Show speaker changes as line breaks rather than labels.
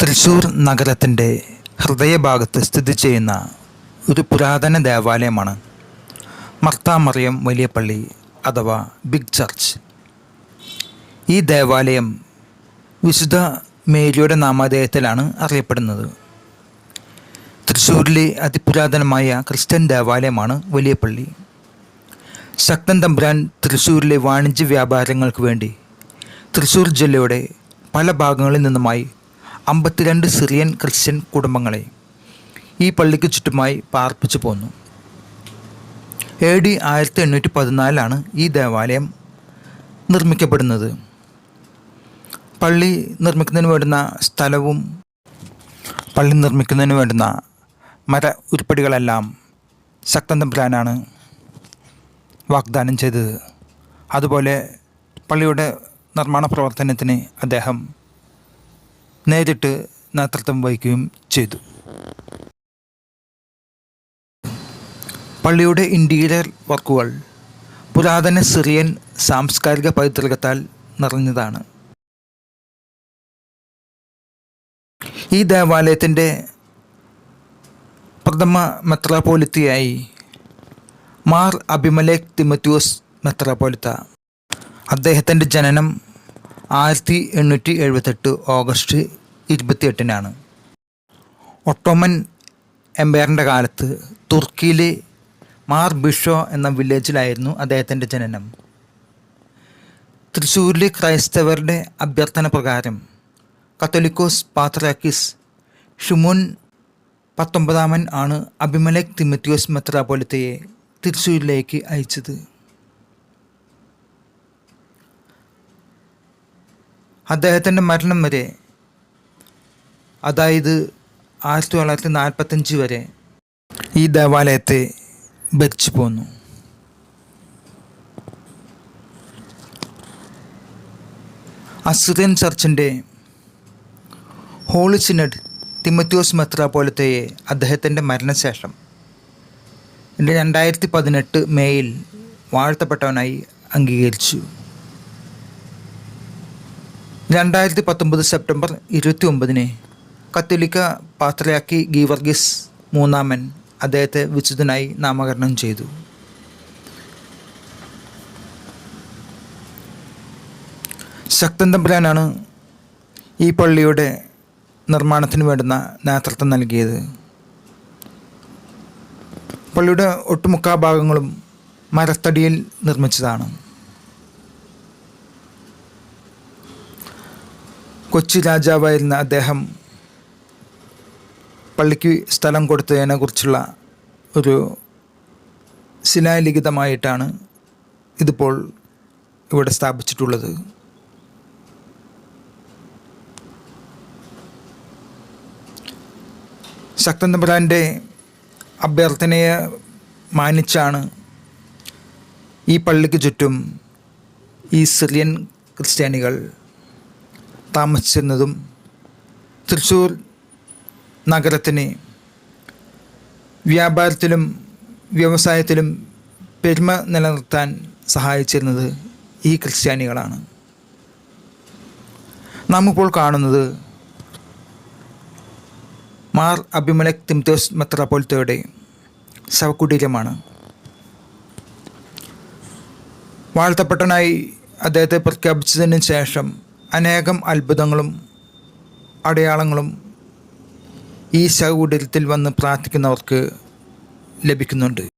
തൃശ്ശൂർ നഗരത്തിന്റെ ഹൃദയഭാഗത്ത് സ്ഥിതി ചെയ്യുന്ന ഒരു പുരാതന ദേവാലയമാണ് മർത്താമറിയം വലിയ പള്ളി അഥവാ ബിഗ് ചർച്ച്. ഈ ദേവാലയം വിശുദ്ധ മേരിയുടെ നാമധേയത്തിലാണ് അറിയപ്പെടുന്നത്. തൃശ്ശൂരിലെ അതിപുരാതനമായ ക്രിസ്ത്യൻ ദേവാലയമാണ് വലിയ പള്ളി ശക്തൻ തമ്പുരാൻ തൃശ്ശൂരിലെ വാണിജ്യ വ്യാപാരങ്ങൾക്ക് വേണ്ടി തൃശ്ശൂർ ജില്ലയുടെ പല ഭാഗങ്ങളിൽ നിന്നുമായി അമ്പത്തിരണ്ട് സിറിയൻ ക്രിസ്ത്യൻ കുടുംബങ്ങളെ ഈ പള്ളിക്ക് ചുറ്റുമായി പാർപ്പിച്ചു പോന്നു. എ ഡി ആയിരത്തി എണ്ണൂറ്റി പതിനാലിലാണ് ഈ ദേവാലയം നിർമ്മിക്കപ്പെടുന്നത്. പള്ളി നിർമ്മിക്കുന്നതിന് വേണ്ടുന്ന സ്ഥലവും പള്ളി നിർമ്മിക്കുന്നതിന് വേണ്ടുന്ന മര ഉരുപ്പടികളെല്ലാം ശക്തൻ തമ്പുരാനാണ് വാഗ്ദാനം ചെയ്തത്. അതുപോലെ പള്ളിയുടെ നിർമ്മാണ പ്രവർത്തനത്തിന് അദ്ദേഹം നേരിട്ട് നേതൃത്വം വഹിക്കുകയും ചെയ്തു. പള്ളിയുടെ ഇന്റീരിയർ വർക്കുകൾ പുരാതന സിറിയൻ സാംസ്കാരിക പൈതൃകത്താൽ നിറഞ്ഞതാണ്. ഈ ദേവാലയത്തിന്റെ പ്രഥമ മെത്രാപോലിത്തയായി മാർ അഭിമലേഖ് തിമത്യൂസ് മെത്രാപോലിത്ത അദ്ദേഹത്തിന്റെ ജനനം ആയിരത്തി എണ്ണൂറ്റി എഴുപത്തെട്ട് ഓഗസ്റ്റ് ഇരുപത്തിയെട്ടിനാണ്. ഒട്ടോമൻ എംപയറിന്റെ കാലത്ത് തുർക്കിയിലെ മാർ ബിഷോ എന്ന വില്ലേജിലായിരുന്നു അദ്ദേഹത്തിന്റെ ജനനം. തൃശ്ശൂരിലെ ക്രൈസ്തവരുടെ അഭ്യർത്ഥന പ്രകാരം കത്തോലിക്കോസ് പാത്രാക്കിസ് ഷുമുൻ പത്തൊമ്പതാമൻ ആണ് അഭിമലേഖ് തിമത്യോസ് മെത്രാപോലിത്തയെ തൃശ്ശൂരിലേക്ക് അയച്ചത്. അദ്ദേഹത്തിന്റെ മരണം വരെ അതായത് ആയിരത്തി തൊള്ളായിരത്തി നാൽപ്പത്തഞ്ച് വരെ ഈ ദേവാലയത്തെ ഭരിച്ചു പോന്നു. അസുരൻ ചർച്ചിന്റെ ഹോളി സിനഡ് തിമത്യോസ് മെത്രാപോലത്തെയെ അദ്ദേഹത്തിന്റെ മരണശേഷം രണ്ടായിരത്തി പതിനെട്ട് മേയിൽ വാഴ്ത്തപ്പെട്ടവനായി അംഗീകരിച്ചു. രണ്ടായിരത്തി പത്തൊമ്പത് സെപ്റ്റംബർ ഇരുപത്തി ഒമ്പതിന് കത്തോലിക്ക പാത്രയാക്കി ഗീവർഗീസ് മൂന്നാമൻ അദ്ദേഹത്തെ വിശുദ്ധനായി നാമകരണം ചെയ്തു. ശക്തൻ തമ്പുരാനാണ് ഈ പള്ളിയുടെ നിർമ്മാണത്തിന് വേണ്ടുന്ന നേതൃത്വം നൽകിയത്. പള്ളിയുടെ ഒട്ടുമുക്കാ ഭാഗങ്ങളും മരത്തടിയിൽ നിർമ്മിച്ചതാണ്. കൊച്ചി രാജാവായിരുന്ന അദ്ദേഹം പള്ളിക്ക് സ്ഥലം കൊടുത്തതിനെക്കുറിച്ചുള്ള ഒരു ശിലാലിഖിതമായിട്ടാണ് ഇതിപ്പോൾ ഇവിടെ സ്ഥാപിച്ചിട്ടുള്ളത്. ശക്തൻ തമ്പുരാന്റെ അഭ്യർത്ഥനയെ മാനിച്ചാണ് ഈ പള്ളിക്ക് ചുറ്റും ഈ സിറിയൻ ക്രിസ്ത്യാനികൾ താമസിച്ചിരുന്നതും തൃശ്ശൂർ നഗരത്തിന് വ്യാപാരത്തിലും വ്യവസായത്തിലും പെരുമ നിലനിർത്താൻ സഹായിച്ചിരുന്നത് ഈ ക്രിസ്ത്യാനികളാണ്. നാം ഇപ്പോൾ കാണുന്നത് മാർ അഭിമലക് തിംതോസ് മെത്രാപോലിത്തയുടെ ശവകുടീരമാണ്. വാഴ്ത്തപ്പെട്ടനായി അദ്ദേഹത്തെ പ്രഖ്യാപിച്ചതിന് ശേഷം അനേകം അത്ഭുതങ്ങളും അടയാളങ്ങളും ഈ ശവകുടീരത്തിൽ വന്ന് പ്രാർത്ഥിക്കുന്നവർക്ക് ലഭിക്കുന്നുണ്ട്.